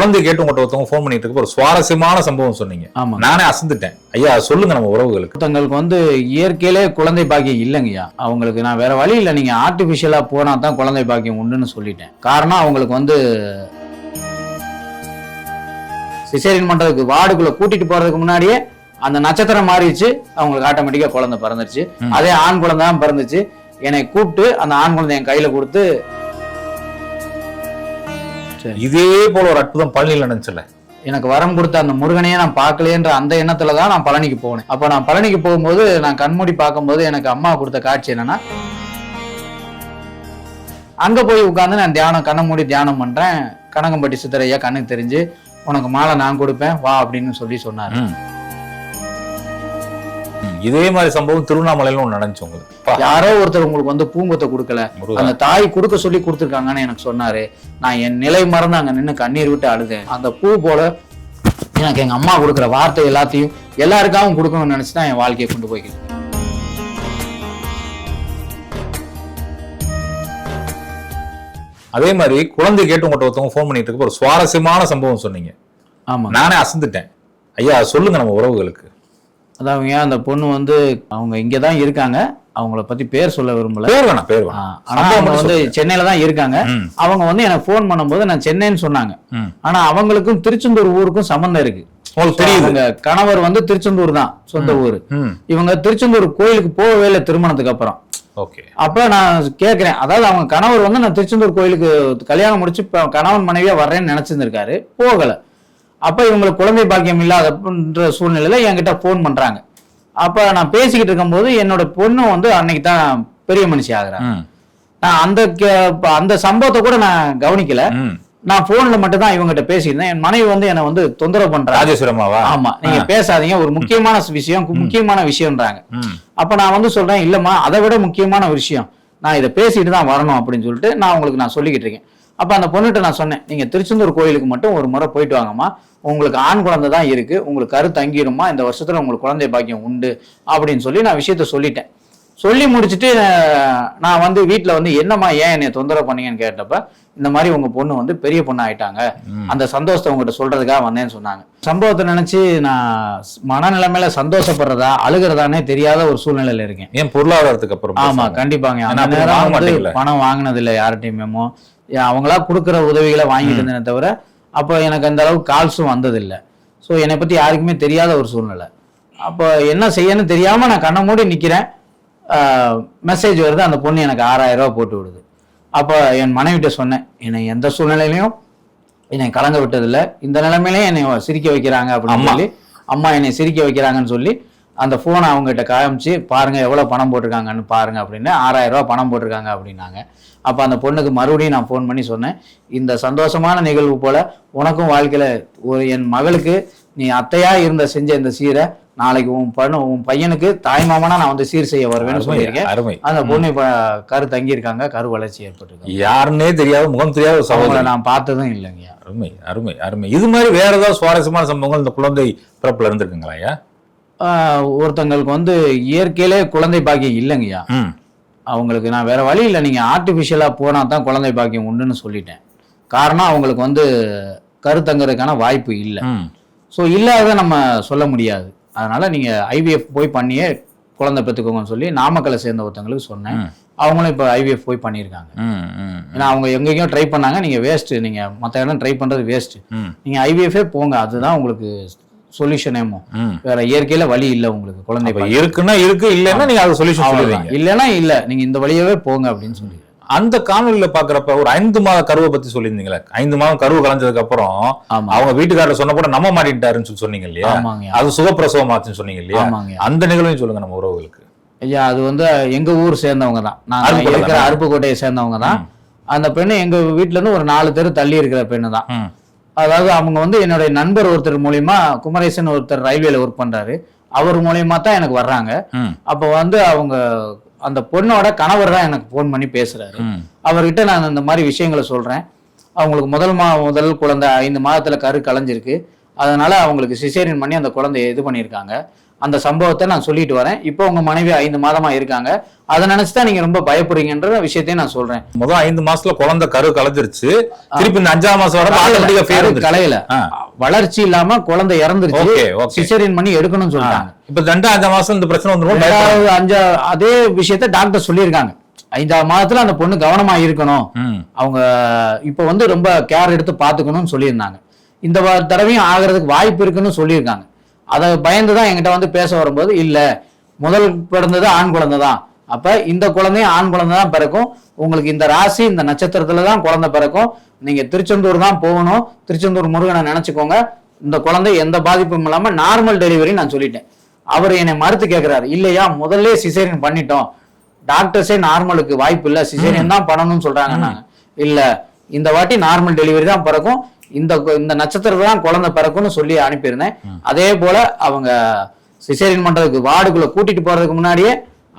குழந்தை கேட்டு உங்கள்கிட்ட ஒருத்தவங்க ஃபோன் பண்ணிட்டு இருக்க ஒரு சுவாரஸ்யமான சம்பவம் சொன்னீங்க. ஆமா. நானே அசந்துட்டேன். ஐயா சொல்லுங்க நம்ம உறவுகளுக்கு. ஒருத்தங்களுக்கு வந்து இயற்கையிலே குழந்தை பாக்கியம் இல்லைங்கய்யா. அவங்களுக்கு நான் வேற வழி இல்லை. நீங்க ஆர்டிபிஷியலா போனா தான் குழந்தை பாக்கியம் உண்டுன்னு சொல்லிட்டேன். காரணம் அவங்களுக்கு வந்து சிசேரியன் பண்றதுக்கு வார்டுக்குள்ள கூட்டிட்டு போறதுக்கு முன்னாடியே அந்த நட்சத்திரம் மாறிடுச்சு. அவங்களுக்கு ஆட்டோமேட்டிக்கா குழந்தை பிறந்துருச்சு. அதே ஆண் குழந்தை தான் பிறந்துச்சு. என்னை கூப்பிட்டு அந்த ஆண் குழந்தை என் கையில கொடுத்து இதே போல ஒரு அற்புதம் பழனியில் நடந்துச்சுல எனக்கு வரம் கொடுத்த அந்த முருகனையே நான் பார்க்கலையேன்ற அந்த எண்ணத்துல தான் நான் பழனிக்கு போனேன். அப்போ நான் பழனிக்கு போகும்போது நான் கண்மூடி பார்க்கும்போது எனக்கு அம்மா கொடுத்த காட்சி என்னன்னா அங்க போய் உட்கார்ந்து நான் தியானம் கண்ணை மூடி தியானம் பண்றேன். கனகம்பட்டி சித்தரையா கண்ணுக்கு தெரிஞ்சு உனக்கு மாலை நான் கொடுப்பேன் வா அப்படின்னு சொல்லி சொன்னாரு. இதே மாதிரி சம்பவம் திருவண்ணாமலையில ஒன்று நடந்துச்சு உங்களுக்கு. யாரோ ஒருத்தர் உங்களுக்கு வந்து பூங்கொத்தை கொடுக்கல. அந்த தாய் கொடுக்க சொல்லி கொடுத்துருக்காங்கன்னு எனக்கு சொன்னாரு. நான் என் நிலை மறந்து அங்க நின்று கண்ணீர் விட்டு அழுதேன். அந்த பூ போல எனக்கு எங்க அம்மா கொடுக்குற வார்த்தை எல்லாத்தையும் எல்லாருக்காகவும் கொடுக்கணும்னு நினைச்சு தான் என் வாழ்க்கையை கொண்டு போய்க்கிறேன் அதே மாதிரி குழந்தை கேட்டு உங்கள்கிட்ட ஒருத்தவங்க ஃபோன் பண்ணிட்டு இருக்க ஒரு சுவாரஸ்யமான சம்பவம் சொன்னீங்க. ஆமா நானே அசந்துட்டேன். ஐயா சொல்லுங்க நம்ம உறவுகளுக்கு. அதாவது அந்த பொண்ணு வந்து அவங்க இங்க தான் இருக்காங்க. அவங்கள பத்தி பேர் சொல்ல விரும்பல. பேர் வேணாம் பேர் வேணாம். ஆனா அவங்க வந்து சென்னையில தான் இருக்காங்க. அவங்க வந்து எனக்கு ஃபோன் பண்ணும்போது நான் சென்னைன்னு சொன்னாங்க. ஆனா அவங்களுக்கும் திருச்செந்தூர் ஊருக்கும் சம்பந்தம் இருக்கு. உங்களுக்கு தெரியுது. அவங்க கணவர் வந்து திருச்செந்தூர் தான் சொந்த ஊர். இவங்க திருச்செந்தூர் கோயிலுக்கு போகவே இல்லை திருமணத்துக்கு அப்புறம். ஓகே. அப்ப நான் கேட்கிறேன் அதாவது அவங்க கணவர் வந்து நான் திருச்செந்தூர் கோயிலுக்கு கல்யாணம் முடிச்சு கணவன் மனைவியா வர்றேன்னு நினைச்சிருந்திருக்காரு. போகல. அப்ப இவங்களுக்கு குழந்தை பாக்கியம் இல்லாதன்ற சூழ்நிலையில என்கிட்ட ஃபோன் பண்றாங்க. அப்ப நான் பேசிக்கிட்டு இருக்கும்போது என்னோட பொண்ணு வந்து அன்னைக்கு தான் பெரிய மனுஷி ஆகுறாங்க ம். நான் அந்த அந்த சம்பவத்தை கூட நான் கவனிக்கல. நான் போன்ல மட்டும் தான் இவங்ககிட்ட பேசியிருந்தேன். என் மனைவி வந்து என்னை வந்து தொந்தரவு பண்றாங்க ராஜேஸ்வரமாவா ஆமா. நீங்க பேசாதீங்க. ஒரு முக்கியமான விஷயம் முக்கியமான விஷயம்ன்றாங்க. அப்ப நான் வந்து சொல்றேன் இல்லம்மா அதை விட முக்கியமான விஷயம். நான் இதை பேசிட்டு தான் வரணும் அப்படின்னு சொல்லிட்டு நான் உங்களுக்கு நான் சொல்லிக்கிட்டு இருக்கேன். அப்ப அந்த பொண்ணுகிட்ட நான் சொன்னேன் நீங்க திருச்செந்தூர் கோயிலுக்கு மட்டும் ஒரு முறை போயிட்டு வாங்கம்மா. உங்களுக்கு ஆண் குழந்தை தான் இருக்கு. உங்களுக்கு கரு தங்கிடுமா இந்த வருஷத்துல உங்களுக்கு குழந்தை பாக்கியம் உண்டு. அப்படின்னு சொல்லி நான் விஷயத்த சொல்லிட்டேன். சொல்லி முடிச்சுட்டு நான் வந்து வீட்டில் வந்து என்னம்மா ஏன் என்னை தொந்தரவு பண்ணீங்கன்னு கேட்டப்ப இந்த மாதிரி உங்க பொண்ணு வந்து பெரிய பொண்ணு ஆயிட்டாங்க. அந்த சந்தோஷத்தை உங்ககிட்ட சொல்றதுக்காக வந்தேன்னு சொன்னாங்க. சம்பவத்தை நினைச்சு நான் மனநிலைமையில சந்தோஷப்படுறதா அழுகிறதானே தெரியாத ஒரு சூழ்நிலையில இருக்கேன். ஏன் பொருளாதாரத்துக்கு அப்புறம் ஆமா. கண்டிப்பாங்க. அந்த நேரம் வந்து. பணம் வாங்கினது இல்லை யார்கிட்டயுமேமோ. ஏன் அவங்களா கொடுக்குற உதவிகளை வாங்கிட்டு இருந்தேனே தவிர அப்போ எனக்கு அந்த அளவுக்கு கால்ஸும் வந்ததில்லை. ஸோ என்னை பத்தி யாருக்குமே தெரியாத ஒரு சூழ்நிலை. அப்போ என்ன செய்யணும்னு தெரியாம நான் கண்ணை மூடி நிக்கிறேன். மெசேஜ் வருது அந்த பொண்ணு எனக்கு ஆறாயிரம் ரூபாய் போட்டு விடுது. அப்போ என் மனைவிட்ட சொன்னேன் என்னை எந்த சூழ்நிலையிலையும் என்னை கலங்க விட்டதில்லை. இந்த நிலைமையிலையும் என்னை சிரிக்க வைக்கிறாங்க அப்படின்னு. சொல்லி அம்மா என்னை சிரிக்க வைக்கிறாங்கன்னு சொல்லி அந்த ஃபோனை அவங்ககிட்ட காமிச்சு பாருங்க எவ்வளோ பணம் போட்டிருக்காங்கன்னு பாருங்க அப்படின்னு ஆறாயிரம் ரூபாய் பணம் போட்டிருக்காங்க அப்படின்னாங்க. அப்போ அந்த பொண்ணுக்கு மறுபடியும் நான் ஃபோன் பண்ணி சொன்னேன் இந்த சந்தோஷமான நிகழ்வு போல உனக்கும் வாழ்க்கையில ஒரு என் மகளுக்கு நீ அத்தையா இருந்த செஞ்ச இந்த சீரை நாளைக்கு உன் பண்ண உன் பையனுக்கு தாய் மாமனா நான் வந்து சீர் செய்ய வருவேன்னு சொல்லியிருக்கேன். அருமை. அந்த பொண்ணு இப்ப கரு தங்கியிருக்காங்க கரு வளர்ச்சி ஏற்பட்டிருக்கு யாருன்னே தெரியாத முகம் தெரியாத சகோதரி நான் பார்த்ததும் இல்லைங்க. அருமை அருமை அருமை. இது மாதிரி வேற ஏதாவது சுவாரஸ்யமான சம்பவங்கள் இந்த குழந்தை பிறப்புல இருந்திருக்குங்களா ஐயா? ஒருத்தங்களுக்கு வந்து இயற்கையிலே குழந்தை பாக்கியம் இல்லைங்கய்யா. அவங்களுக்கு நான் வேற வழி இல்லை. நீங்க ஆர்டிஃபிஷியலா போனா தான் குழந்தை பாக்கியம் உண்டுன்னு சொல்லிட்டேன். காரணம் அவங்களுக்கு வந்து கருத்தங்கிறதுக்கான வாய்ப்பு இல்லை. ஸோ இல்லாத நம்ம சொல்ல முடியாது. அதனால நீங்க ஐவிஎஃப் போய் பண்ணியே குழந்தை பெற்றுக்கோங்கன்னு சொல்லி நாமக்கலை சேர்ந்த ஒருத்தங்களுக்கு சொன்னேன். அவங்களும் இப்போ ஐவிஎஃப் போய் பண்ணியிருக்காங்க. ஏன்னா அவங்க எங்கேயும் ட்ரை பண்ணாங்க. நீங்க வேஸ்ட் நீங்க மற்ற இடம் ட்ரை பண்றது வேஸ்ட் ம். நீங்க ஐவிஎஃபே போங்க. அதுதான் உங்களுக்கு சொல்யூஷனேமோ ம். வேற இயற்கையில வழி இல்லை உங்களுக்கு குழந்தை இருக்குன்னா இருக்கு இல்லைன்னா நீங்க அதை சொல்யூஷன். சொல்லுவீங்க இல்லைன்னா இல்ல நீங்க இந்த வழியாவே போங்க அப்படின்னு சொல்லி அந்த காணொலியில பாக்குறப்ப ஒரு ஐந்து மாத கருவை பத்தி சொல்லியிருந்தீங்களே. ஐந்து மாதம் கருவு கலைஞ்சதுக்கு அப்புறம் அவங்க வீட்டுக்காரர் சொன்ன கூட நம்ப மாட்டேன்ட்டாருன்னு சொல்லி சொன்னீங்க இல்லையா? அது சுகப்பிரசவம் ஆச்சுன்னு சொன்னீங்க இல்லையா? அந்த நிகழ்வையும் சொல்லுங்க நம்ம உறவுகளுக்கு. ஐயா அது வந்து எங்க ஊர் சேர்ந்தவங்க தான். நான் இருக்கிற? அருப்புக்கோட்டையை சேர்ந்தவங்க தான். அந்த பெண்ணு எங்க வீட்ல இருந்து ஒரு நாலு தெரு தள்ளி இருக்கிற பெண்ணு தான். அதாவது அவங்க வந்து என்னுடைய நண்பர் ஒருத்தர் மூலியமா குமரேசன் ஒருத்தர் ரயில்வேல ஒர்க் பண்றாரு. அவர் மூலியமா தான் எனக்கு வர்றாங்க. அப்போ வந்து அவங்க அந்த பொண்ணோட கணவர் தான் எனக்கு ஃபோன் பண்ணி பேசுறாரு. அவர்கிட்ட நான் இந்த மாதிரி விஷயங்களை சொல்றேன். அவங்களுக்கு முதல் மா முதல் குழந்தை ஐந்து மாதத்துல கரு கலைஞ்சிருக்கு. அதனால அவங்களுக்கு சிசேரியன் பண்ணி அந்த குழந்தைய இது பண்ணியிருக்காங்க. அந்த சம்பவத்தை நான் சொல்லிட்டு வரேன். இப்போ உங்க மனைவி ஐந்து மாதமா இருக்காங்க. அதை நினைச்சு தான் நீங்க ரொம்ப பயப்படுறீங்கன்ற விஷயத்தையும் நான் சொல்றேன். முதல் ஐந்து மாசத்துல குழந்தை கரு கலைஞ்சிருச்சு திருப்பி இந்த அஞ்சாம் மாசம் வர கலையில. வளர்ச்சி இல்லாம குழந்தை இறந்துருச்சு. சிசேரியன் பண்ணி எடுக்கணும்னு சொல்லிட்டாங்க. இப்ப ரெண்டு அஞ்சாம் மாசம் இந்த பிரச்சனை வந்துரும் ரெண்டாவது அஞ்சா அதே விஷயத்த டாக்டர் சொல்லியிருக்காங்க. ஐந்தாம் மாதத்துல அந்த பொண்ணு கவனமா இருக்கணும். அவங்க இப்போ வந்து ரொம்ப கேர் எடுத்து பார்த்துக்கணும்னு சொல்லியிருந்தாங்க. இந்த தடவையும் ஆகிறதுக்கு வாய்ப்பு இருக்குன்னு சொல்லியிருக்காங்க. அதை பயந்து தான் என்கிட்ட வந்து பேச வரும்போது இல்லை முதல் பிறந்தது ஆண் குழந்தை தான் அப்ப இந்த குழந்தையும் ஆண் குழந்தை தான் பிறக்கும். உங்களுக்கு இந்த ராசி இந்த நட்சத்திரத்துல தான் குழந்தை பிறக்கும். நீங்க திருச்செந்தூர் தான் போகணும். திருச்செந்தூர் முருகனை நினைச்சுக்கோங்க. இந்த குழந்தை எந்த பாதிப்பும் இல்லாம நார்மல் டெலிவரி நான் சொல்லிட்டேன். அவர் என்னை மறுத்து கேட்கிறாரு இல்லையா முதல்ல சிசேரியன் பண்ணிட்டோம். டாக்டர்ஸே நார்மலுக்கு வாய்ப்பு இல்ல. சிசேரியன் தான் பண்ணணும்னு சொல்றாங்க. நாங்க இல்ல இந்த வாட்டி நார்மல் டெலிவரி தான் பிறக்கும். இந்த இந்த நட்சத்திரத்துல தான் குழந்தை பிறக்கும்னு சொல்லி அனுப்பியிருந்தேன். அதே போல அவங்க சிசேரியன் பண்றதுக்கு வார்டுக்குள்ள கூட்டிட்டு போறதுக்கு முன்னாடியே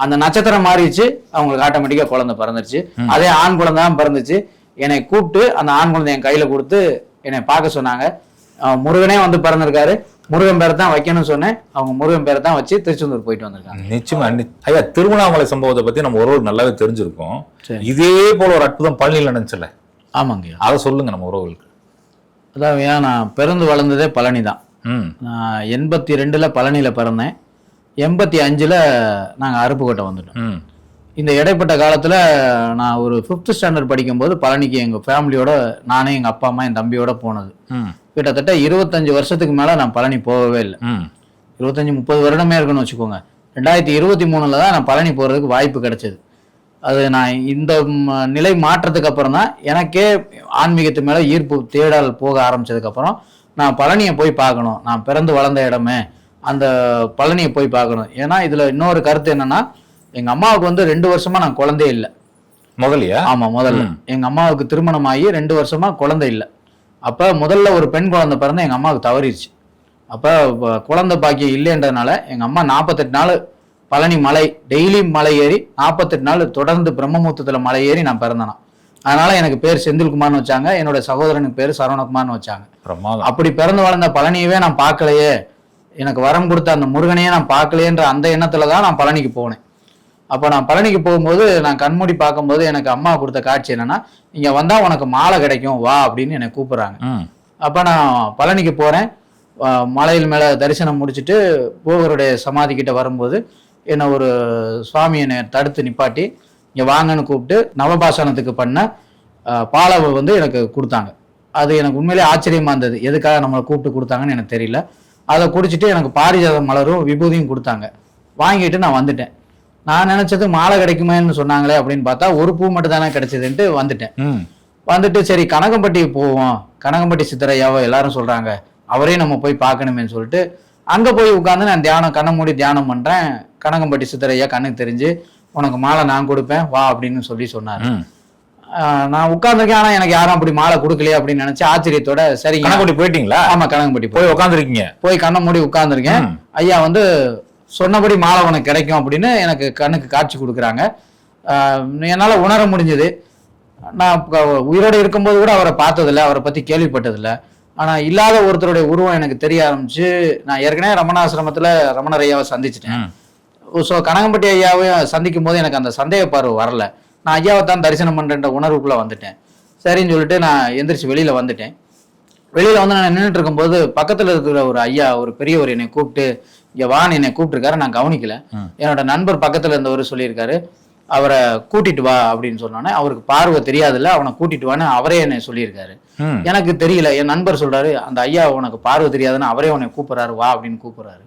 அந்த நட்சத்திரம் மாறிடுச்சு. அவங்களுக்கு ஆட்டோமேட்டிக்கா குழந்தை பிறந்துருச்சு. அதே ஆண் குழந்தை தான் பிறந்துச்சு. என்னை கூப்பிட்டு அந்த ஆண் குழந்தை என் கையில கொடுத்து என்னை பார்க்க சொன்னாங்க. முருகனே வந்து பிறந்திருக்காரு. முருகன் பேரை தான் வைக்கணும்னு சொன்னேன். அவங்க முருகன் பேரை தான் வச்சு திருச்செந்தூர் போயிட்டு வந்திருக்காங்க. நிச்சயமா ஐயா திருவண்ணாமலை சம்பவத்தை பத்தி நம்ம உறவு நல்லாவே தெரிஞ்சிருக்கோம். சரி. இதே போல ஒரு அற்புதம் பழனியில் நினைச்சல. ஆமாங்கய்யா. அதை சொல்லுங்க நம்ம உறவுகளுக்கு. அதான் ஏன் நான் பிறந்து வளர்ந்ததே பழனி தான் ம். நான் எண்பத்தி ரெண்டில் பழனியில் பிறந்தேன். எண்பத்தி அஞ்சில் நாங்கள் அருப்புக்கோட்டை வந்துட்டோம். ம். இந்த இடைப்பட்ட காலத்தில் நான் ஒரு ஃபிஃப்த் ஸ்டாண்டர்ட் படிக்கும்போது பழனிக்கு எங்கள் ஃபேமிலியோட நானே எங்கள் அப்பா அம்மா என் தம்பியோட போனது. ம். கிட்டத்தட்ட இருபத்தஞ்சு வருஷத்துக்கு மேலே நான் பழனி போகவே இல்லை. ம். இருபத்தஞ்சி முப்பது வருடமே இருக்குன்னு வச்சுக்கோங்க. ரெண்டாயிரத்தி இருபத்தி மூணில் தான் நான் பழனி போகிறதுக்கு வாய்ப்பு கிடைச்சது. அது நான் இந்த நிலை மாற்றத்துக்கு அப்புறம் தான் எனக்கே ஆன்மீகத்து மேலே ஈர்ப்பு தேடல் போக ஆரம்பிச்சதுக்கப்புறம் நான் பழனியை போய் பார்க்கணும். நான் பிறந்து வளர்ந்த இடமே. அந்த பழனியை போய் பார்க்கணும். ஏன்னா இதில் இன்னொரு கருத்து என்னன்னா எங்கள் அம்மாவுக்கு வந்து ரெண்டு வருஷமா நான் குழந்தையே இல்லை. முதலியா ஆமா முதல்ல. எங்க அம்மாவுக்கு திருமணம் ஆகி ரெண்டு வருஷமா குழந்தை இல்லை. அப்ப முதல்ல ஒரு பெண் குழந்தை பிறந்து எங்க அம்மாவுக்கு தவறிடுச்சு. அப்ப குழந்தை பாக்கியம் இல்லைன்றதுனால எங்க அம்மா நாற்பத்தெட்டு நாள் பழனி மலை டெய்லி மலை ஏறி நாற்பத்தெட்டு நாள் தொடர்ந்து பிரம்மமுத்தத்துல மலை ஏறி நான் பிறந்தேனா. அதனால எனக்கு பேர் செந்தில்குமார்னு வச்சாங்க. என்னோட சகோதரனுக்கு பேர் சரவணகுமார்னு வச்சாங்க. அப்படி பிறந்து வளர்ந்த பழனியவே நான் பார்க்கலையே. எனக்கு வரம் கொடுத்த அந்த முருகனையே நான் பார்க்கலையேன்ற அந்த எண்ணத்துல தான் நான் பழனிக்கு போனேன். அப்போ நான் பழனிக்கு போகும்போது நான் கண்மூடி பார்க்கும்போது எனக்கு அம்மா கொடுத்த காட்சி என்னன்னா இங்க வந்தா உனக்கு மாலை கிடைக்கும் வா அப்படின்னு என்னை கூப்பிடுறாங்க. அப்போ நான் பழனிக்கு போறேன். அஹ் மலையில் மேலே தரிசனம் முடிச்சுட்டு போகருடைய சமாதி கிட்ட வரும்போது என்னை ஒரு சுவாமி என்னை தடுத்து நிப்பாட்டி இங்கே வாங்கன்னு கூப்பிட்டு நவபாசனத்துக்கு பண்ண அஹ், பாலை வந்து எனக்கு கொடுத்தாங்க. அது எனக்கு உண்மையிலே ஆச்சரியமா இருந்தது. எதுக்காக நம்மளை கூப்பிட்டு கொடுத்தாங்கன்னு எனக்கு தெரியல. அதை குடிச்சிட்டு எனக்கு பாரிஜாத மலரும் விபூதியும் கொடுத்தாங்க. வாங்கிட்டு நான் வந்துட்டேன். நான் நினைச்சது மாலை கிடைக்குமேன்னு சொன்னாங்களே அப்படின்னு பார்த்தா ஒரு பூ மட்டும் தானே கிடைச்சதுன்ட்டு வந்துட்டேன். வந்துட்டு சரி கனகம்பட்டி போவோம். கனகம்பட்டி சித்தரையாவோ எல்லாரும் சொல்றாங்க. அவரே நம்ம போய் பார்க்கணுமேன்னு சொல்லிட்டு அங்க போய் உட்காந்து நான் தியானம் கண்ணை மூடி தியானம் பண்றேன். கனகம்பட்டி சித்தரையா கண்ணுக்கு தெரிஞ்சு உனக்கு மாலை நான் கொடுப்பேன் வா அப்படின்னு சொல்லி சொன்னாரு. நான் உட்கார்ந்திருக்கேன் ஆனா எனக்கு யாரும் அப்படி மாலை கொடுக்கலையே அப்படின்னு நினைச்சு ஆச்சரியத்தோட சரிங்க கணக்குடி போயிட்டீங்களா? ஆமா கனகம்பட்டி போய் உட்காந்துருக்கீங்க போய் கண்ணை மூடி உட்கார்ந்திருக்கேன். ம். ஐயா வந்து சொன்னபடி மாலை உனக்கு கிடைக்கும் அப்படின்னு எனக்கு கண்ணுக்கு காட்சி கொடுக்குறாங்க. என்னால உணர முடிஞ்சது. நான் உயிரோட இருக்கும்போது கூட அவரை பார்த்ததில்ல அவரை பத்தி கேள்விப்பட்டதில்ல. ஆனா இல்லாத ஒருத்தருடைய உருவம் எனக்கு தெரிய ஆரம்பிச்சு நான் ஏற்கனவே ரமணாசிரமத்துல ரமணர் ஐயாவை சந்திச்சிட்டேன் ஸோ கனகம்பட்டி ஐயாவையும் சந்திக்கும் போது எனக்கு அந்த சந்தேக பார்வை வரல. நான் ஐயாவை தான் தரிசனம் பண்றேன்ற உணர்வுக்குள்ள வந்துட்டேன். சரின்னு சொல்லிட்டு நான் எந்திரிச்சு வெளியில வந்துட்டேன். வெளியில வந்து நான் நின்றுட்டு இருக்கும்போது பக்கத்துல இருக்கிற ஒரு ஐயா ஒரு பெரியவர் என்னை கூப்பிட்டு இங்க வான்னு என்னை கூப்பிட்டுருக்காரு நான் கவனிக்கல. என்னோட நண்பர் பக்கத்துல இருந்தவர் சொல்லியிருக்காரு. அவரை கூட்டிட்டு வா அப்படின்னு சொன்னோன்னே அவருக்கு பார்வை தெரியாதுல்ல அவனை கூட்டிட்டு வான்னு அவரே என்னை சொல்லியிருக்காரு. எனக்கு தெரியல என் நண்பர் சொல்றாரு அந்த ஐயா உனக்கு பார்வை தெரியாதுன்னு அவரே உன்னை கூப்பிடுறாரு வா அப்படின்னு கூப்பிடுறாரு.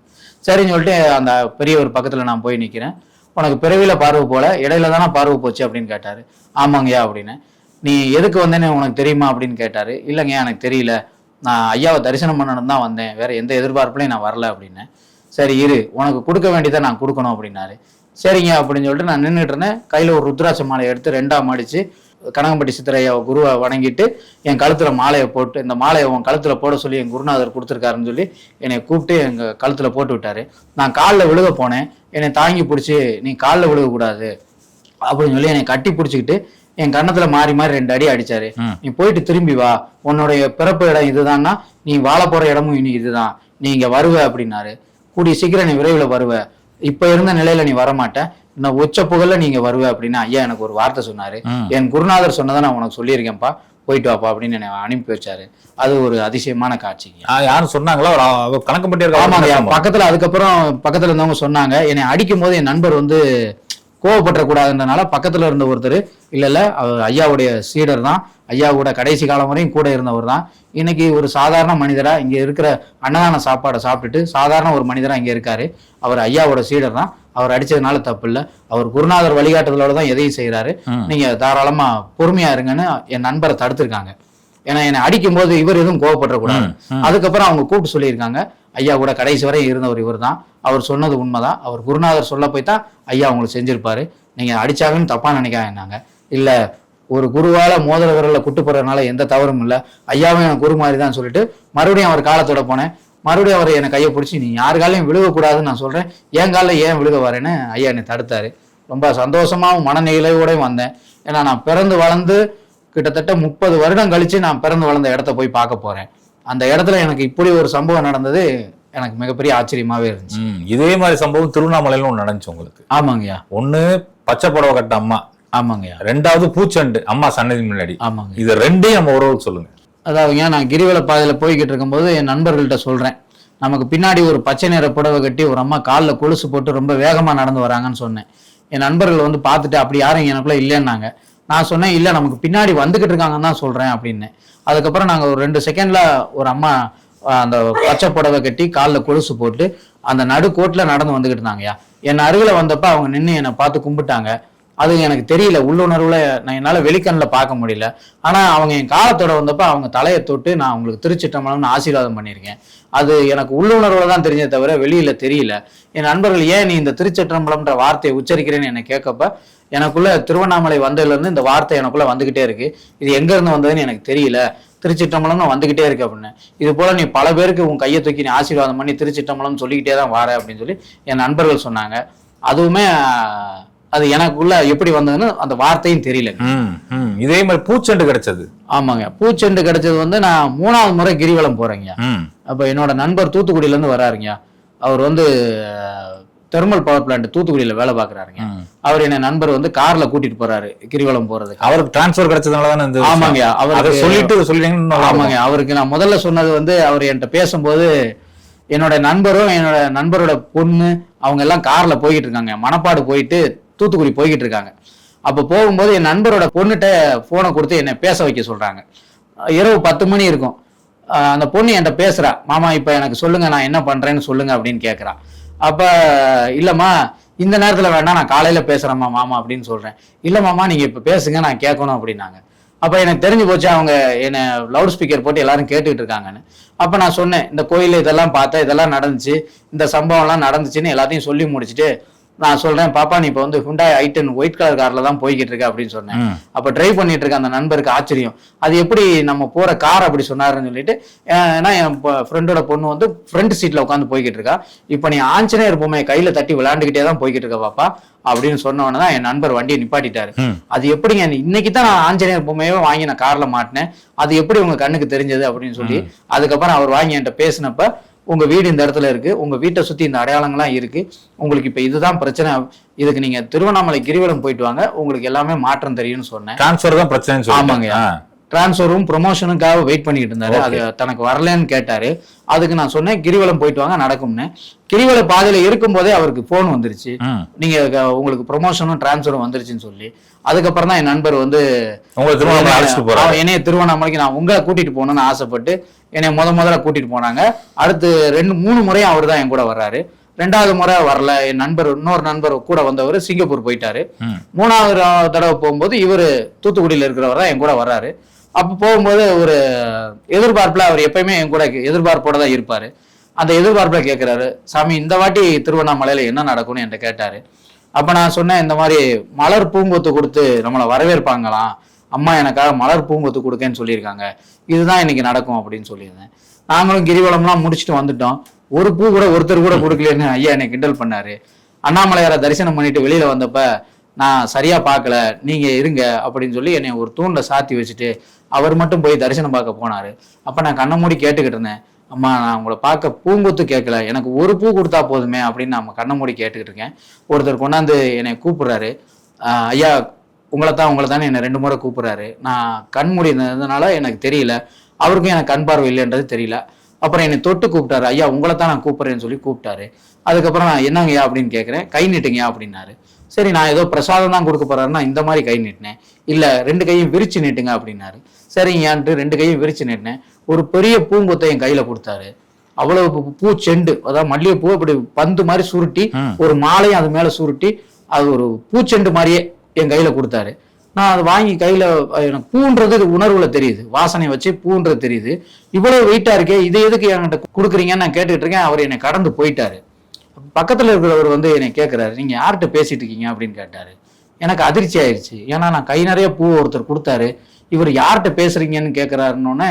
சரின்னு சொல்லிட்டு அந்த பெரியவர் பக்கத்துல நான் போய் நிக்கிறேன். உனக்கு பிறவில பார்வை போல இடையில தானே பார்வை போச்சு அப்படின்னு கேட்டாரு. ஆமாங்கய்யா அப்படின்னு. நீ எதுக்கு வந்தேன்னு உனக்கு தெரியுமா அப்படின்னு கேட்டாரு. இல்லைங்க எனக்கு தெரியல. நான் ஐயாவை தரிசனம் பண்ணணும் தான் வந்தேன். வேற எந்த எதிர்பார்ப்புலையும் நான் வரல அப்படின்னேன் சரி இரு உனக்கு கொடுக்க வேண்டியதை நான் கொடுக்கணும் அப்படின்னாரு. சரிங்க அப்படின்னு சொல்லிட்டு நான் நின்றுட்டு இருந்தேன். கையில ஒரு ருத்ராட்ச மாலை எடுத்து ரெண்டா மடிச்சு கனகம்பட்டி சித்தரையா குருவை வணங்கிட்டு என் கழுத்துல மாலையை போட்டு இந்த மாலையை உன் கழுத்துல போட சொல்லி என் குருநாதர் கொடுத்துருக்காருன்னு சொல்லி என்னை கூப்பிட்டு எங்க கழுத்துல போட்டு விட்டாரு. நான் காலில் விழுக போனேன். என்னை தாங்கி பிடிச்சி நீ காலில் விழுகக்கூடாது அப்படின்னு சொல்லி என்னை கட்டி பிடிச்சிக்கிட்டு என் கன்னத்துல மாறி மாறி ரெண்டு அடி அடிச்சாரு. நீ போயிட்டு திரும்பி வா. உன்னுடைய பிறப்பு இடம் இதுதான்னா நீ வாழ போற இடமும் இனி இதுதான். நீ இங்க வருவ அப்படின்னாரு. கூடிய சீக்கிரம் நீ விரைவில் வருவ. இப்ப இருந்த நிலையில நீ வரமாட்ட. இன்னும் உச்ச புகழ்ல நீங்க வருவ அப்படின்னு ஐயா எனக்கு ஒரு வார்த்தை சொன்னாரு. என் குருநாதர் சொன்னதை நான் உனக்கு சொல்லியிருக்கேன்ப்பா. போயிட்டு வாப்பா அப்படின்னு என்னை அனுப்பி வச்சாரு. அது ஒரு அதிசயமான காட்சிங்க ஆ, யாரும் சொன்னாங்களா? அவ கணக்கு இருக்க பக்கத்துல அதுக்கப்புறம் பக்கத்துல இருந்தவங்க சொன்னாங்க. என்னை அடிக்கும் போது என் நண்பர் வந்து கோவப்பட்டக்கூடாதுன்றனால பக்கத்துல இருந்த ஒருத்தர் இல்ல இல்ல அவர் ஐயாவுடைய சீடர் தான் ஐயா கூட கடைசி காலம் வரையும் கூட இருந்தவர் தான். இன்னைக்கு ஒரு சாதாரண மனிதரா இங்க இருக்கிற அன்னதான சாப்பாடை சாப்பிட்டுட்டு சாதாரண ஒரு மனிதரா இங்க இருக்காரு. அவர் ஐயாவோட சீடர் தான். அவர் அடிச்சதுனால தப்பு இல்ல அவர் குருநாதர் வழிகாட்டுதலோட தான் எதையும் செய்யறாரு. நீங்க தாராளமா பொறுமையா இருங்கன்னு என் நண்பரை தடுத்திருக்காங்க. ஏன்னா என்னை அடிக்கும் போது இவர் எதுவும் கோவப்படக்கூடாது. அதுக்கப்புறம் அவங்க கூப்பிட்டு சொல்லியிருக்காங்க ஐயா கூட கடைசி வரை இருந்தவர் இவர் தான் அவர் சொன்னது உண்மைதான். அவர் குருநாதர் சொல்ல போய் தான் ஐயா உங்களுக்கு செஞ்சிருப்பாரு. நீங்க அடிச்சாங்கன்னு தப்பா நினைக்காங்க இல்ல ஒரு குருவால மோதிர விரல குட்டு போறதுனால எந்த தவறும் இல்ல. ஐயாவும் எனக்கு குரு மாதிரி தான் சொல்லிட்டு மறுபடியும் அவர் காலத்தோட போனேன். மறுபடியும் அவர் என்னை கையை பிடிச்சி நீ யார் காலையும் விழுகக்கூடாதுன்னு நான் சொல்றேன். என் காலில் ஏன் விழுக வரேன்னு ஐயா என்னை தடுத்தாரு. ரொம்ப சந்தோஷமாவும் மனநிலையோடயும் வந்தேன். ஏன்னா நான் பிறந்து வளர்ந்து கிட்டத்தட்ட முப்பது வருடம் கழிச்சு நான் பிறந்து வளர்ந்த இடத்த போய் பார்க்க போறேன். அந்த இடத்துல எனக்கு இப்படி ஒரு சம்பவம் நடந்தது எனக்கு மிகப்பெரிய ஆச்சரியமாவே இருந்துச்சு. இதே மாதிரி சம்பவம் திருவண்ணாமலையில ஒண்ணு நடந்துச்சு உங்களுக்கு. ஆமாங்கய்யா. ஒண்ணு பச்சை புடவை கட்ட அம்மா. ஆமாங்கய்யா. ரெண்டாவது பூச்செண்டு அம்மா சன்னதி முன்னாடி. ஆமாங்க இது ரெண்டையும் நம்ம உறவு சொல்லுங்க. அதாவதுங்க நான் கிரிவல பாதையில போய்கிட்டு இருக்கும்போது என் நண்பர்கள்ட்ட சொல்றேன். நமக்கு பின்னாடி ஒரு பச்சை நிற புடவை கட்டி ஒரு அம்மா காலில் கொலுசு போட்டு ரொம்ப வேகமா நடந்து வராங்கன்னு சொன்னேன். என் நண்பர்கள் வந்து பார்த்துட்டு அப்படி யாரும் எனக்குள்ள இல்லைன்னாங்க. நான் சொன்னேன் இல்லை நமக்கு பின்னாடி வந்துகிட்டு இருக்காங்கன்னு தான் சொல்றேன் அப்படின்னு. அதுக்கப்புறம் நாங்கள் ஒரு ரெண்டு செகண்ட்ல ஒரு அம்மா அந்த பச்சை புடவை கட்டி காலில் கொலுசு போட்டு அந்த நடு கோட்டில் நடந்து வந்துகிட்டு இருந்தாங்கய்யா. என் அருகில் வந்தப்ப அவங்க நின்று என்னை பார்த்து கும்பிட்டாங்க. அது எனக்கு தெரியல உள்ளுணர்வுல நான் என்னால வெளிக்கண்ணில் பார்க்க முடியல. ஆனா அவங்க என் காலத்தோட வந்தப்ப அவங்க தலையை தொட்டு நான் அவங்களுக்கு திருச்சிட்டம்பலம்னு ஆசீர்வாதம் பண்ணியிருக்கேன். அது எனக்கு உள்ளுணர்வுல தான் தெரிஞ்சே தவிர வெளியில தெரியல. என் நண்பர்கள் ஏன் நீ இந்த திருச்சிற்றம்பலம்ன்ற வார்த்தையை உச்சரிக்கிறேன்னு என்னை கேட்கப்ப எனக்குள்ள திருவண்ணாமலை வந்ததுல இருந்து இந்த வார்த்தை எனக்குள்ள வந்துகிட்டே இருக்கு. இது எங்க இருந்து வந்ததுன்னு எனக்கு தெரியல. திருச்சிட்டம்பலம்னு வந்துகிட்டே இருக்கு அப்படின்னு. இது போல நீ பல பேருக்கு உன் கையை தூக்கி நீ ஆசீர்வாதம் பண்ணி திருச்சிட்டம்பலம் சொல்லிக்கிட்டே தான் வார அப்படின்னு சொல்லி என் நண்பர்கள் சொன்னாங்க. அதுவுமே அது எனக்குள்ள எப்படி வந்ததுன்னு அந்த வார்த்தையும் தெரியல. இதே மாதிரி பூச்செண்டு கிடைச்சது. ஆமாங்க. பூச்செண்டு கிடைச்சது வந்து நான் மூணாவது முறை கிரிவலம் போறேங்க அப்ப என்னோட நண்பர் தூத்துக்குடியில இருந்து வராருங்க அவர் வந்து தெர்மல் பவர் பிளான்ட் தூத்துக்குடியில வேலை பார்க்கறாருங்க. அவர் என்ன நண்பர் வந்து கார்ல கூட்டிட்டு போறாரு கிரிவலம் போறதுக்கு. அவருக்கு டிரான்ஸ்பர் கிடைச்சதுனால தானே. ஆமாங்க அவருக்கு சொல்லிட்டு இருக்கும். ஆமாங்க அவருக்கு நான் முதல்ல சொன்னது வந்து அவர் என்கிட்ட பேசும்போது என்னோட நண்பரும் என்னோட நண்பரோட பொண்ணு அவங்க எல்லாம் கார்ல போய்கிட்டு இருக்காங்க. மணப்பாடு போயிட்டு தூத்துக்குடி போய்கிட்டு இருக்காங்க. அப்போ போகும்போது என் நண்பரோட பொண்ணுகிட்ட போனை கொடுத்து என்னை பேச வைக்க சொல்றாங்க. இரவு பத்து மணி இருக்கும். அந்த பொண்ணு என்கிட்ட பேசுறா மாமா இப்போ எனக்கு சொல்லுங்க நான் என்ன பண்றேன்னு சொல்லுங்க அப்படின்னு கேட்குறா அப்ப இல்லம்மா இந்த நேரத்துல வேணா நான் காலையில பேசுறேம்மா மாமா அப்படின்னு சொல்றேன். இல்ல மாமா நீங்க இப்ப பேசுங்க நான் கேட்கணும் அப்படின்னாங்க. அப்ப எனக்கு தெரிஞ்சு போச்சு அவங்க என்ன லவுட் ஸ்பீக்கர் போட்டு எல்லாரும் கேட்டுக்கிட்டு இருக்காங்கன்னு. அப்ப நான் சொன்னேன் இந்த கோயில் இதெல்லாம் பார்த்தேன் இதெல்லாம் நடந்துச்சு இந்த சம்பவம்லாம் நடந்துச்சுன்னு எல்லாத்தையும் சொல்லி முடிச்சுட்டு நான் சொல்றேன் பாப்பா நீ இப்போ வந்து Hyundai i ten white colour கார்ல தான் போய்கிட்டு இருக்க அப்படின்னு சொன்னேன். அப்ப டிரைவ் பண்ணிட்டு இருக்க அந்த நண்பருக்கு ஆச்சரியம். அது எப்படி நம்ம போற கார் அப்படி சொன்னாருன்னு சொல்லிட்டு ஏன்னா என் ஃப்ரெண்டோட பொண்ணு வந்து ஃப்ரண்ட் சீட்ல உட்காந்து போய்கிட்டு இருக்கா. இப்போ நீ ஆஞ்சநேயர் பொம்மையை கையில தட்டி விளையாண்டுக்கிட்டே தான் போய்கிட்டு இருக்க பாப்பா அப்படின்னு சொன்ன உடனே தான் என் நண்பர் வண்டியை நிப்பாட்டிட்டாரு. அது எப்படிங்க இன்னைக்கு தான் நான் ஆஞ்சநேயர் பொம்மையவே வாங்கி நான் கார்ல மாட்டினேன். அது எப்படி உங்க கண்ணுக்கு தெரிஞ்சது அப்படின்னு சொல்லி அதுக்கப்புறம் அவர் வாங்கி என்கிட்ட பேசினப்ப உங்க வீடு இந்த இடத்துல இருக்கு. உங்க வீட்டை சுத்தி இந்த அடையாளங்கள்லாம் இருக்கு. உங்களுக்கு இப்ப இதுதான் பிரச்சனை. இதுக்கு நீங்க திருவண்ணாமலை கிரிவலம் போயிட்டு வாங்க. உங்களுக்கு எல்லாமே மாற்றம் தெரியும்னு சொன்னேன். டிரான்ஸ்ஃபர் தான் சொல்லிட்டு. ஆமாங்க. டிரான்ஸ்ஃபரும் ப்ரொமோஷனுக்காக வெயிட் பண்ணிட்டு இருந்தாரு. அது தனக்கு வரலன்னு கேட்டாரு. அதுக்கு நான் சொன்னேன் கிரிவலம் போயிட்டு வாங்க நடக்கும்னு. கிரிவல பாதையில இருக்கும்போதே அவருக்கு போன் வந்துருச்சு. நீங்க உங்களுக்கு ப்ரொமோஷனும் டிரான்ஸ்ஃபரும் வந்துருச்சுன்னு சொல்லி. அதுக்கப்புறம் தான் என் நண்பர் வந்து என்னைய திருவண்ணாமலைக்கு நான் உங்களை கூட்டிட்டு போகணும்னு ஆசைப்பட்டு என்னை முத முதல்ல கூட்டிட்டு போனாங்க. அடுத்து ரெண்டு மூணு முறையும் அவர் தான் என் கூட வர்றாரு. ரெண்டாவது முறை வரல. என் நண்பர் இன்னொரு நண்பர் கூட வந்தவர் சிங்கப்பூர் போயிட்டாரு. மூணாவது தடவை போகும்போது இவர் தூத்துக்குடியில் இருக்கிறவர் தான் என் கூட வர்றாரு. அப்போ போகும்போது ஒரு எதிர்பார்ப்புல அவர் எப்பயுமே என் கூட எதிர்பார்ப்போட தான் இருப்பாரு. அந்த எதிர்பார்ப்புல கேட்குறாரு சாமி இந்த வாட்டி திருவண்ணாமலையில என்ன நடக்கும்னு என்கிட்ட கேட்டாரு. அப்ப நான் சொன்னேன் இந்த மாதிரி மலர் பூங்கொத்து கொடுத்து நம்மளை வரவேற்பாங்களாம் அம்மா எனக்காக மலர் பூங்கொத்து கொடுக்கேன்னு சொல்லியிருக்காங்க. இதுதான் இன்னைக்கு நடக்கும் அப்படின்னு சொல்லியிருந்தேன். நாங்களும் கிரிவலம்லாம் முடிச்சுட்டு வந்துட்டோம். ஒரு பூ கூட ஒருத்தர் கூட கொடுக்கலன்னு ஐயா என்னை கிண்டல் பண்ணாரு. அண்ணாமலையாரை தரிசனம் பண்ணிட்டு வெளியில வந்தப்ப நான் சரியா பார்க்கல நீங்க இருங்க அப்படின்னு சொல்லி என்னை ஒரு தூண்ல சாத்தி வச்சுட்டு அவர் மட்டும் போய் தரிசனம் பார்க்க போனாரு. அப்ப நான் கண்ணை மூடி கேட்டுக்கிட்டு இருந்தேன். அம்மா நான் உங்களை பார்க்க பூங்கொத்து கேட்கல. எனக்கு ஒரு பூ கொடுத்தா போதுமே அப்படின்னு நம்ம கண்ண மூடி கேட்டுக்கிட்டு இருக்கேன். ஒருத்தர் கொண்டாந்து என்னை கூப்பிடுறாரு. ஐயா உங்களை தான் உங்களை தானே என்னை ரெண்டு முறை கூப்பிடுறாரு. நான் கண் முடிந்ததுனால எனக்கு தெரியல. அவருக்கும் எனக்கு கண் பார்வை இல்லைன்றது தெரியல. அப்புறம் என்னை தொட்டு கூப்பிட்டாரு. ஐயா உங்களை தான் நான் கூப்பிட்றேன்னு சொல்லி கூப்பிட்டாரு. அதுக்கப்புறம் நான் என்னங்கய்யா? அப்படின்னு கேட்குறேன். கை நீட்டுங்கய்யா அப்படின்னாரு. சரி நான் ஏதோ பிரசாதம் தான் கொடுக்க போறாருன்னா இந்த மாதிரி கை நீட்டினேன். இல்லை ரெண்டு கையும் விரிச்சு நீட்டுங்க அப்படின்னாரு. சரிங்கயான்ட்டு ரெண்டு கையும் விரிச்சு நீட்டினேன் ஒரு பெரிய பூங்கொத்தை என் கையில கொடுத்தாரு. அவ்வளவு பூ- செண்டு அதாவது மல்லிகைப்பூ இப்படி பந்து மாதிரி சுருட்டி. ஒரு மாலையும் அது மேல சுருட்டி அது ஒரு பூச்செண்டு மாதிரியே என் கையில கொடுத்தாரு. நான் அதை வாங்கி கையில எனக்கு பூன்றது இது உணர்வுல தெரியுது. வாசனை வச்சு பூன்றது தெரியுது. இவ்வளவு வெயிட்டா இருக்கே இதை எதுக்கு என்கிட்ட கொடுக்குறீங்கன்னு நான் கேட்டுட்டு இருக்கேன். அவர் என்னை கடந்து போயிட்டாரு. பக்கத்துல இருக்கிறவர் வந்து என்னை கேட்கிறாரு நீங்க யார்கிட்ட பேசிட்டு இருக்கீங்க? அப்படின்னு கேட்டாரு. எனக்கு அதிர்ச்சி ஆயிடுச்சு ஏன்னா நான் கை நிறைய பூ ஒருத்தர் கொடுத்தாரு. இவர் யார்கிட்ட பேசுறீங்கன்னு கேட்குறாருன்னொன்னே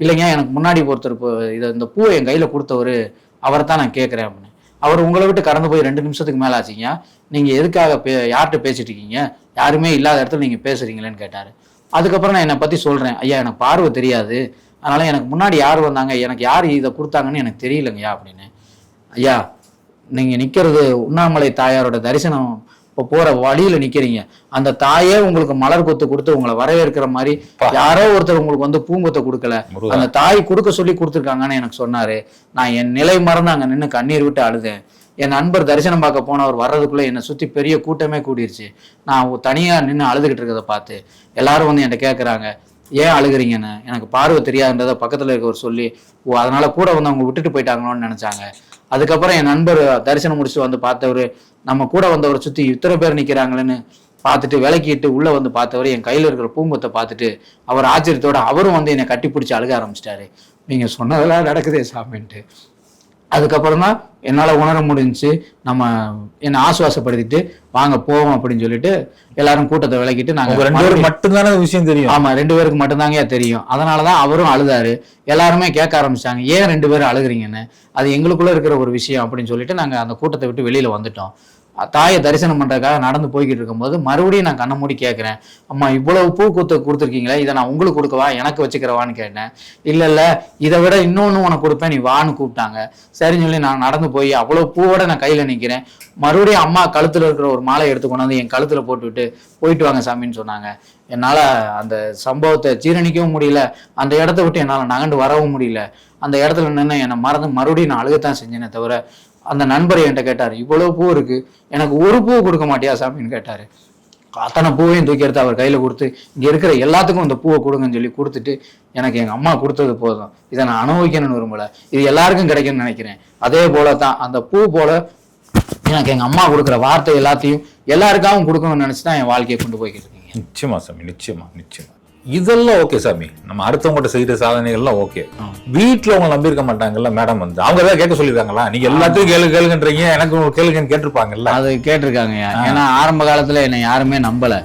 இல்லைங்க எனக்கு முன்னாடி ஒருத்தர் இப்போ இதை இந்த பூவை என் கையில் கொடுத்தவர் அவரை தான் நான் கேட்குறேன் அப்படின்னு. அவர் உங்களை விட்டு கடந்து போய் ரெண்டு நிமிஷத்துக்கு மேலே ஆச்சுங்க. நீங்கள் எதுக்காக பே யார்கிட்ட பேசிட்டு இருக்கீங்க? யாருமே இல்லாத இடத்துல நீங்கள் பேசுறீங்களேன்னு கேட்டார். அதுக்கப்புறம் நான் என்னை பற்றி சொல்கிறேன் ஐயா எனக்கு பார்வை தெரியாது. அதனால் எனக்கு முன்னாடி யார் வந்தாங்க? எனக்கு யார் இதை கொடுத்தாங்கன்னு எனக்கு தெரியலங்கய்யா அப்படின்னு. ஐயா நீங்கள் நிற்கிறது உண்ணாமலை தாயாரோட தரிசனம் இப்போ போற வழியில நிக்கிறீங்க. அந்த தாயே உங்களுக்கு மலர் கொத்து கொடுத்து உங்களை வரவேற்கிற மாதிரி. யாரோ ஒருத்தர் உங்களுக்கு வந்து பூங்கொத்தை கொடுக்கல. அந்த தாய் கொடுக்க சொல்லி கொடுத்துருக்காங்கன்னு எனக்கு சொன்னாரு. நான் என் நிலை மறந்து அங்க நின்று கண்ணீர் விட்டு அழுதேன். என் நண்பர் தரிசனம் பார்க்க போனவர் வர்றதுக்குள்ள என்னை சுத்தி பெரிய கூட்டமே கூடிருச்சு. நான் தனியா நின்று அழுதுகிட்டு இருக்கிறத பார்த்து எல்லாரும் வந்து என்கிட்ட கேட்குறாங்க ஏன் அழுகுறீங்கன்னு? எனக்கு பார்வை தெரியாதுன்றத பக்கத்துல இருக்கவர் சொல்லி ஓ அதனால கூட வந்து அவங்க விட்டுட்டு போயிட்டாங்களோன்னு நினைச்சாங்க. அதுக்கப்புறம் என் நண்பர் தரிசனம் முடிச்சுட்டு வந்து பார்த்தவர் நம்ம கூட வந்தவரை சுத்தி இத்தனை பேர் நிக்கிறாங்களேன்னு பார்த்துட்டு விலக்கிட்டு உள்ள வந்து பார்த்தவர் என் கையில இருக்கிற பூங்கொத்தை பார்த்துட்டு அவர் ஆச்சரியத்தோட அவரும் வந்து என்னை கட்டி பிடிச்சி அழுக ஆரம்பிச்சிட்டாரு. நீங்க சொன்னதெல்லாம் நடக்குதே சாமின்ட்டு. அதுக்கப்புறம் தான் என்னால் உணர முடிஞ்சுச்சு நம்ம என்னை ஆசுவாசப்படுத்திட்டு வாங்க போவோம் அப்படின்னு சொல்லிட்டு எல்லாரும் கூட்டத்தை விலக்கிட்டு உங்க நாங்கள் ரெண்டு பேரும் மட்டும்தானே விஷயம் தெரியும்? ஆமா ரெண்டு பேருக்கு மட்டும்தாங்க தெரியும். அதனாலதான் அவரும் அழுதாரு. எல்லாருமே கேட்க ஆரம்பிச்சாங்க ஏன் ரெண்டு பேரும் அழுகுறீங்கன்னு? அது எங்களுக்குள்ள இருக்கிற ஒரு விஷயம் அப்படின்னு சொல்லிட்டு நாங்க அந்த கூட்டத்தை விட்டு வெளியில வந்துட்டோம். தாயை தரிசனம் பண்ணுறதுக்காக நடந்து போய்கிட்டு இருக்கும்போது மறுபடியும் நான் கண்ண மூடி கேட்குறேன் அம்மா இவ்வளவு பூ கொடுத்து கொடுத்துருக்கீங்களே இதை நான் உங்களுக்கு கொடுக்கவா? எனக்கு வச்சுக்கிறவான்னு கேட்டேன். இல்லை இல்லை இதை விட இன்னொன்று உனக்கு கொடுப்பேன் நீ வான்னு கூப்பிட்டாங்க. சரின்னு சொல்லி நான் நடந்து போய் அவ்வளோ பூவோட நான் கையில் நிற்கிறேன் மறுபடியும் அம்மா கழுத்தில் இருக்கிற ஒரு மாலை எடுத்து கொண்டாந்து என் கழுத்தில் போட்டுவிட்டு போயிட்டு வாங்க சாமின்னு சொன்னாங்க. என்னால் அந்த சம்பவத்தை ஜீரணிக்கவும் முடியல. அந்த இடத்த விட்டு என்னால் நகண்டு வரவும் முடியல. அந்த இடத்துல நின்று என்னை மறந்து மறுபடியும் நான் அழுகத்தான் செஞ்சேனே தவிர அந்த நண்பர் என்கிட்ட கேட்டார் இவ்வளவு பூ இருக்கு எனக்கு ஒரு பூ கொடுக்க மாட்டியா சாமின்னு கேட்டார். அத்தனை பூவையும் தூக்கி எடுத்து அவர் கையில் கொடுத்து இங்கே இருக்கிற எல்லாத்துக்கும் இந்த பூவை கொடுங்கன்னு சொல்லி கொடுத்துட்டு எனக்கு எங்கள் அம்மா கொடுத்தது போதும். இதை நான் அனுபவிக்கணும்னு விரும்பலை. இது எல்லாருக்கும் கிடைக்கும்னு நினைக்கிறேன். அதே போல தான் அந்த பூ போல எனக்கு எங்கள் அம்மா கொடுக்குற வார்த்தை எல்லாத்தையும் எல்லாருக்காகவும் கொடுக்கணும்னு நினச்சி தான் என் வாழ்க்கையை கொண்டு போய்கிட்டு இருக்கீங்க. நிச்சயமா சாமி நிச்சயமா நிச்சயமா. இதெல்லாம் ஓகே சாமி. நம்ம அடுத்தவங்ககிட்ட செய்யற சாதனைகள்லாம் ஓகே வீட்டுல உங்களை நம்பி இருக்க மாட்டாங்கல்ல மேடம் வந்து. அவங்க ஏதாவது கேட்க சொல்லிருக்காங்களா நீங்க எல்லாத்தையும் கேளு கேளுங்கன்றீங்க. எனக்கு கேளுங்கன்னு கேட்டிருப்பாங்கல்ல. அது கேட்டிருக்காங்க ஏன்னா ஆரம்ப காலத்துல என்னை யாருமே நம்பல.